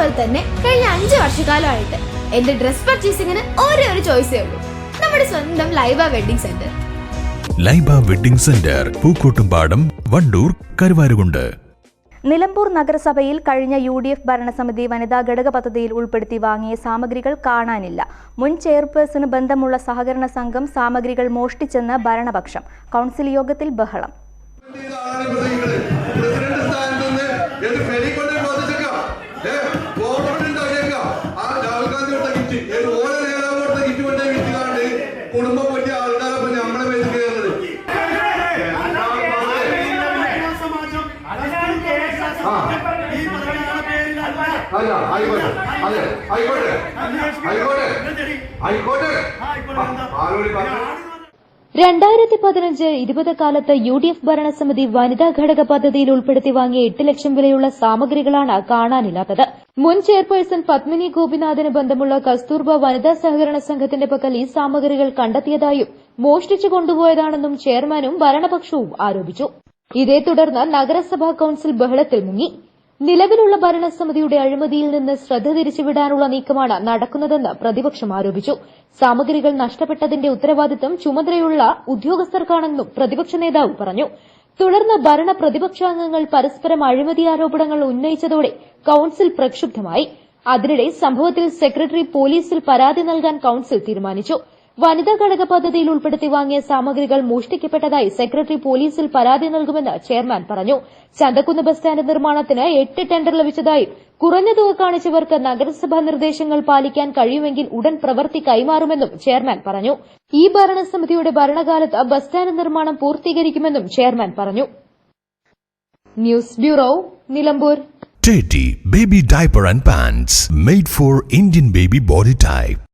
അതുപോലെ തന്നെ കഴിഞ്ഞ അഞ്ച് വർഷക്കാലമായിട്ട് എന്റെ ഡ്രസ് പർച്ചേസിംഗിന് ഒരേ ഒരു ചോയ്സേ ഉള്ളൂ. നമ്മുടെ സ്വന്തം Laiba wedding centre. Laiba wedding centre Pookkottumpadam Wandoor Karuvarakundu. Nilambur നഗരസഭയിൽ കഴിഞ്ഞ യു ഡി എഫ് ഭരണസമിതി വനിതാ ഘടക പദ്ധതിയിൽ ഉൾപ്പെടുത്തി വാങ്ങിയ സാമഗ്രികൾ കാണാനില്ല. മുൻ ചെയർപേഴ്സണ് ബന്ധമുള്ള സഹകരണ സംഘം സാമഗ്രികൾ മോഷ്ടിച്ചെന്ന് ഭരണപക്ഷം. കൗൺസിൽ യോഗത്തിൽ ബഹളം. ഓരോ കുടുംബം പറ്റിയ നമ്മളെ പേര് കയറുന്നത് അല്ല ആയിക്കോട്ടെ. അതെ ആയിക്കോട്ടെ. ആയിക്കോട്ടെ. ആയിക്കോട്ടെ. ആരോട് പറഞ്ഞു രണ്ടായിരത്തി പതിനഞ്ച് ഇരുപത് കാലത്ത് യു ഡി എഫ് ഭരണസമിതി വനിതാ ഘടക പദ്ധതിയിൽ ഉൾപ്പെടുത്തി വാങ്ങിയ എട്ട് ലക്ഷം വിലയുള്ള സാമഗ്രികളാണ് കാണാനില്ലാത്തത്. മുൻ ചെയർപേഴ്സൺ പത്മിനി ഗോപിനാഥിന് ബന്ധമുള്ള കസ്തൂർബ വനിതാ സഹകരണ സംഘത്തിന്റെ പക്കൽ ഈ സാമഗ്രികൾ കണ്ടെത്തിയതായും മോഷ്ടിച്ചു കൊണ്ടുപോയതാണെന്നും ചെയർമാനും ഭരണപക്ഷവും ആരോപിച്ചു. ഇതേ തുടർന്ന് നഗരസഭാ കൌൺസിൽ ബഹളത്തിൽ മുങ്ങി. നിലവിലുള്ള ഭരണസമിതിയുടെ അഴിമതിയിൽ നിന്ന് ശ്രദ്ധ തിരിച്ചുവിടാനുള്ള നീക്കമാണ് നടക്കുന്നതെന്ന് പ്രതിപക്ഷം ആരോപിച്ചു. സാമഗ്രികൾ നഷ്ടപ്പെട്ടതിന്റെ ഉത്തരവാദിത്തം ചുമതലയുള്ള ഉദ്യോഗസ്ഥർക്കാണെന്നും പ്രതിപക്ഷ നേതാവ് പറഞ്ഞു. തുടർന്ന് ഭരണ പ്രതിപക്ഷാംഗങ്ങൾ പരസ്പരം അഴിമതി ആരോപണങ്ങൾ ഉന്നയിച്ചതോടെ കൌൺസിൽ പ്രക്ഷുബ്ധമായി. അതിനിടെ സംഭവത്തിൽ സെക്രട്ടറി പോലീസിൽ പരാതി നൽകാൻ കൌൺസിൽ തീരുമാനിച്ചു. വനിതാ ഘടക പദ്ധതിയിൽ ഉൾപ്പെടുത്തി വാങ്ങിയ സാമഗ്രികൾ മോഷ്ടിക്കപ്പെട്ടതായി സെക്രട്ടറി പോലീസിൽ പരാതി നൽകുമെന്ന് ചെയർമാൻ പറഞ്ഞു. ചന്തക്കുന്ന് ബസ് സ്റ്റാൻഡ് നിർമ്മാണത്തിന് എട്ട് ടെൻഡർ ലഭിച്ചതായി കുറഞ്ഞ തുക കാണിച്ചവർക്ക് നഗരസഭാ നിർദ്ദേശങ്ങൾ പാലിക്കാൻ കഴിയുമെങ്കിൽ ഉടൻ പ്രവൃത്തി കൈമാറുമെന്നും ചെയർമാൻ പറഞ്ഞു. ഈ ഭരണസമിതിയുടെ ഭരണകാലത്ത് ബസ് സ്റ്റാൻഡ് നിർമ്മാണം പൂർത്തീകരിക്കുമെന്നും ചെയർമാൻ പറഞ്ഞു. News bureau Nilambur. Teddy Baby Diaper and Pants made for Indian baby body type.